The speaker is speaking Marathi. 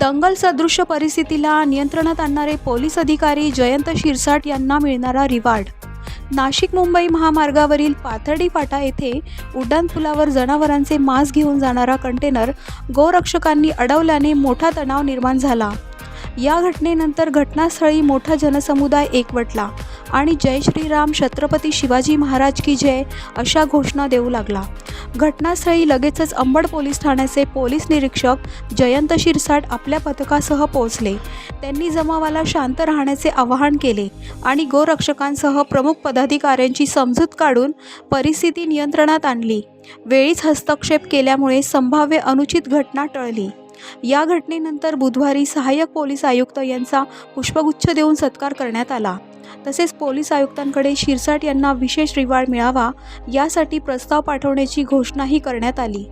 दंगल सदृश्य परिस्थितीला नियंत्रणात आणणारे पोलीस अधिकारी जयंत शिरसाट यांना मिळणारा रिवार्ड. नाशिक मुंबई महामार्गावरील पाथर्डी फाटा येथे उड्डाणपुलावर जनावरांचे मांस घेऊन जाणारा कंटेनर गोरक्षकांनी अडवल्याने मोठा तणाव निर्माण झाला. या घटनेनंतर घटनास्थळी मोठा जनसमुदाय एकवटला आणि जय श्रीराम छत्रपती शिवाजी महाराज की जय अशा घोषणा देऊ लागला. घटनास्थळी लगेचच अंबड पोलीस ठाण्याचे पोलीस निरीक्षक जयंत शिरसाट आपल्या पथकासह पोहोचले. त्यांनी जमावाला शांत राहण्याचे आवाहन केले आणि गोरक्षकांसह प्रमुख पदाधिकाऱ्यांची समजूत काढून परिस्थिती नियंत्रणात आणली. वेळीच हस्तक्षेप केल्यामुळे संभाव्य अनुचित घटना टळली. या घटनेनंतर बुधवारी सहाय्यक पोलीस आयुक्त यांचा पुष्पगुच्छ देऊन सत्कार करण्यात आला. तसेच पोलीस आयुक्तांकडे शिरसाट यांना विशेष रिवार्ड मिळावा यासाठी प्रस्ताव पाठवण्याची घोषणाही करण्यात आली.